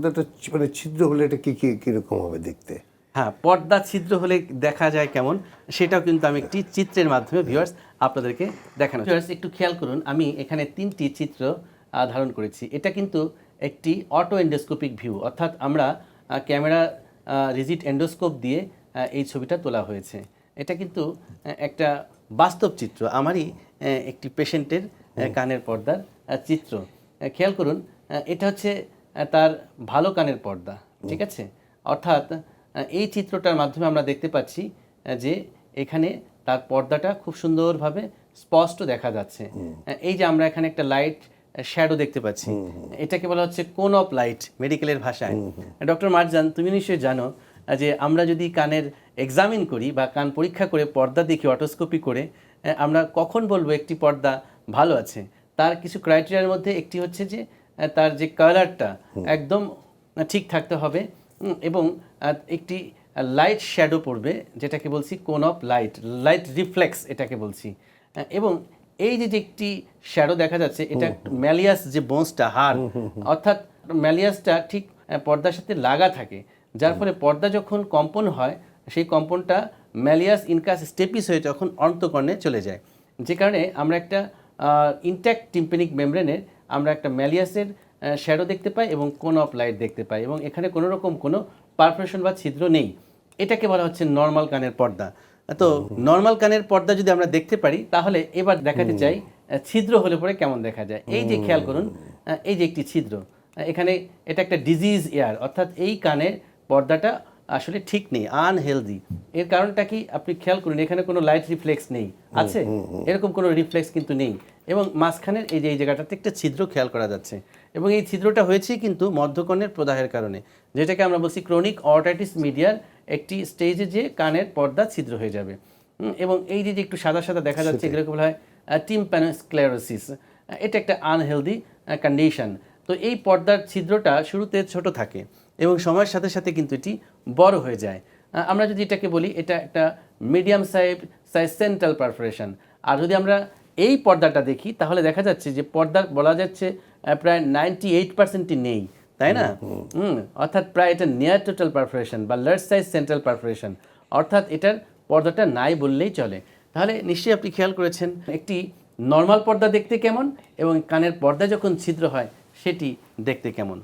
পর্দাটা মানে ছিদ্র হলে এটা কী কী কীরকম হবে দেখতে? হ্যাঁ পর্দা ছিদ্র হলে দেখা যায় কেমন সেটাও কিন্তু আমি একটি চিত্রের মাধ্যমে ভিউয়ার্স আপনাদেরকে দেখানো ভিউয়ার্স একটু খেয়াল করুন আমি এখানে তিনটি চিত্র ধারণ করেছি। এটা কিন্তু একটি অটো এন্ডোস্কোপিক ভিউ অর্থাৎ আমরা ক্যামেরা রিজিট এন্ডোস্কোপ দিয়ে এই ছবিটা তোলা হয়েছে। এটা কিন্তু একটা বাস্তব চিত্র আমারই একটি পেশেন্টের কানের পর্দার চিত্র। খেয়াল করুন এটা হচ্ছে তার ভালো কানের পর্দা ঠিক আছে? অর্থাৎ এই চিত্রটার মাধ্যমে আমরা দেখতে পাচ্ছি যে এখানে তার পর্দাটা খুব সুন্দরভাবে স্পষ্ট দেখা যাচ্ছে। এই যে আমরা এখানে একটা লাইট শ্যাডো দেখতে পাচ্ছি। এটাকে বলা হচ্ছে কোন অফ লাইট মেডিকেলের ভাষায়। ডক্টর মার্জান তুমি নিশ্চয়ই জানো যে আমরা যদি কানের এক্সামিন করি বা কান পরীক্ষা করে পর্দা দেখি অটোস্কোপি করে আমরা কখন বলব একটি পর্দা ভালো আছে? তার কিছু ক্রাইটেরিয়ার মধ্যে একটি হচ্ছে যে তার যে কালারটা একদম ঠিক থাকতে হবে। এবং একটি লাইট শ্যাডো পড়বে যেটাকে বলছি কোন অফ লাইট লাইট রিফ্লেক্স এটাকে বলছি। এবং এই যে একটি শ্যাডো দেখা যাচ্ছে এটা ম্যালিয়াস যে বোনসটা হার অর্থাৎ ম্যালিয়াসটা ঠিক পর্দার সাথে লাগা থাকে যার ফলে পর্দা যখন কম্পন হয় সেই কম্পনটা ম্যালিয়াস ইনকাস স্টেপিস হয়ে যখন অন্তকর্ণে চলে যায়। যে কারণে আমরা একটা ইনট্যাক্ট টিম্পেনিক মেমব্রেনের আমরা একটা ম্যালিয়াসের শ্যাডো দেখতে পাই এবং কোন অফ লাইট দেখতে পাই এবং এখানে কোনো রকম কোনো পারফরেশন বা ছিদ্র নেই। এটাকে বলা হচ্ছে নর্মাল কানের পর্দা। তো নর্মাল কানের পর্দা যদি আমরা দেখতে পারি তাহলে এবার দেখাতে চাই ছিদ্র হলে পরে কেমন দেখা যায়। এই যে খেয়াল করুন এই যে একটি ছিদ্র এখানে এটা একটা ডিজিজ এয়ার অর্থাৎ এই কানের পর্দাটা আসলে ঠিক নেই আনহেলদি এর কারণটা কি? আপনি খেয়াল করুন এখানে কোনো লাইট রিফ্লেক্স নেই। আছে? এরকম কোনো রিফ্লেক্স কিন্তু নেই। এবং মাঝখানের এই যে এই জায়গাটাতে একটা ছিদ্র খেয়াল করা যাচ্ছে। এবং এই ছিদ্রটা হয়েছে কিন্তু মধ্যকর্ণের প্রদাহের কারণে। যেটাকে আমরা বলছি ক্রনিক অর্টাইটিস মিডিয়ার একটি স্টেজে যে কানের পর্দা ছিদ্র হয়ে যাবে। এবং এই যে একটু সাদা সাদা দেখা যাচ্ছে এগুলোকে বলা হয় টিম্প্যানোস্ক্লেরোসিস এটা একটা আনহেলদি কন্ডিশন তো এই পর্দার ছিদ্রটা শুরুতে ছোট থাকে এবং সময়ের সাথে সাথে কিন্তু এটি বড় হয়ে যায়। আমরা যদি এটাকে বলি এটা একটা medium size size central perforation আর যদি আমরা এই পর্দাটা দেখি তাহলে দেখা যাচ্ছে যে পর্দার বলা যাচ্ছে প্রায় নাইনটি এইট পার্সেন্টই নেই। তাই না? হুম অর্থাৎ প্রায় এটা নিয়ার টোটাল পারফোরেশন বা লার্জ সাইজ সেন্ট্রাল পারফোরেশন অর্থাৎ এটার পর্দাটা নাই বললেই চলে। তাহলে নিশ্চয়ই আপনি খেয়াল করেছেন একটি নর্মাল পর্দা দেখতে কেমন এবং কানের পর্দা যখন ছিদ্র হয় সেটি দেখতে কেমন?